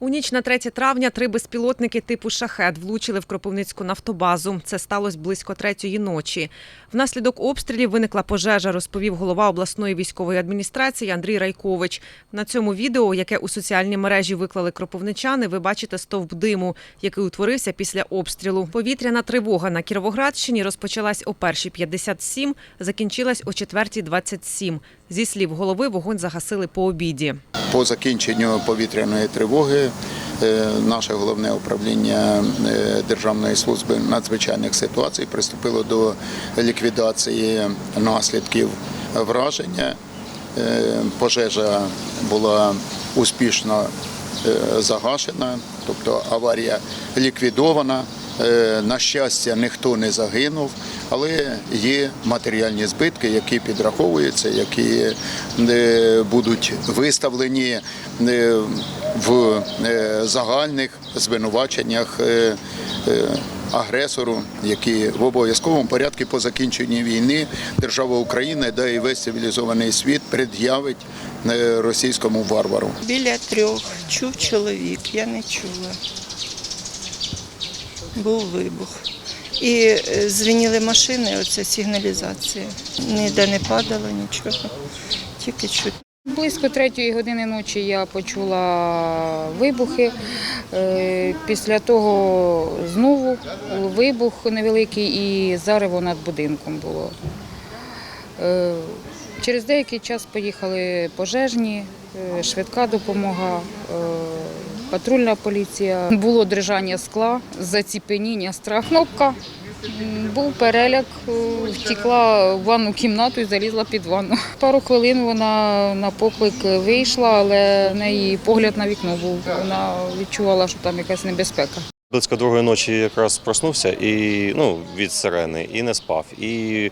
У ніч на 3 травня три безпілотники типу шахет влучили в Кропивницьку нафтобазу. Це сталося близько третьої ночі. Внаслідок обстрілів виникла пожежа, розповів голова обласної військової адміністрації Андрій Райкович. На цьому відео, яке у соціальній мережі виклали кропивничани, ви бачите стовп диму, який утворився після обстрілу. Повітряна тривога на Кіровоградщині розпочалась о 1.57, закінчилась о 4.27. Зі слів голови, вогонь загасили по обіді. По закінченню повітряної тривоги е, наше головне управління е, Державної служби надзвичайних ситуацій приступило до ліквідації наслідків враження. Е, Пожежа була успішно загашена, тобто аварія ліквідована. Е, На щастя, ніхто не загинув, але є матеріальні збитки, які підраховуються, які е, будуть виставлені е, в загальних звинуваченнях агресору, які в обов'язковому порядку по закінченні війни держава Україна, да і весь цивілізований світ пред'явить російському варвару. Біля трьох чув чоловік, я не чула. Був вибух. І е, звеніли машини, оце сигналізація. Ніде не падало нічого, тільки чуть. Близько третьої години ночі я почула вибухи. Е, Після того знову вибух невеликий і зарево над будинком було. Е, Через деякий час поїхали пожежні, швидка допомога, патрульна поліція. Було дрижання скла, заціпеніння, страх. Кнопка. Був переляк, втікла втекла в ванну кімнату і залізла під ванну. Пару хвилин вона на поклик вийшла, але в неї погляд на вікно був. Вона відчувала, що там якась небезпека. Близько другої ночі якраз проснувся і ну, від сирени і не спав. І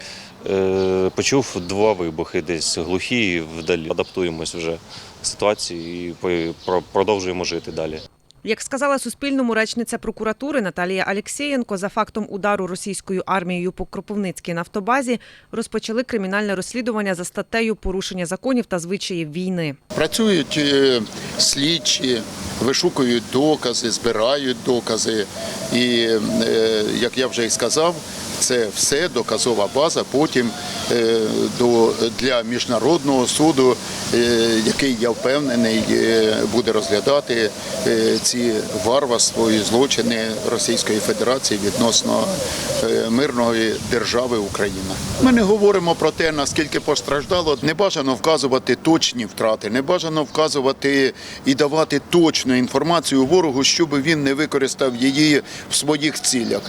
е, почув два вибухи десь глухі вдалі. Адаптуємось вже ситуації і продовжуємо жити далі. Як сказала Суспільному речниця прокуратури Наталія Алєксєєнко, за фактом удару російською армією по Кропивницькій нафтобазі розпочали кримінальне розслідування за статтею порушення законів та звичаїв війни. Працюють е, слідчі, вишукують докази, збирають докази. І, е, як я вже і сказав, це все доказова база потім е, до, для міжнародного суду, який я впевнений буде розглядати е, ці варварство і злочини Російської Федерації відносно е, мирної держави Україна. Ми не говоримо про те, наскільки постраждало. Не бажано вказувати точні втрати, не бажано вказувати і давати точну інформацію ворогу, щоб він не використав її в своїх цілях.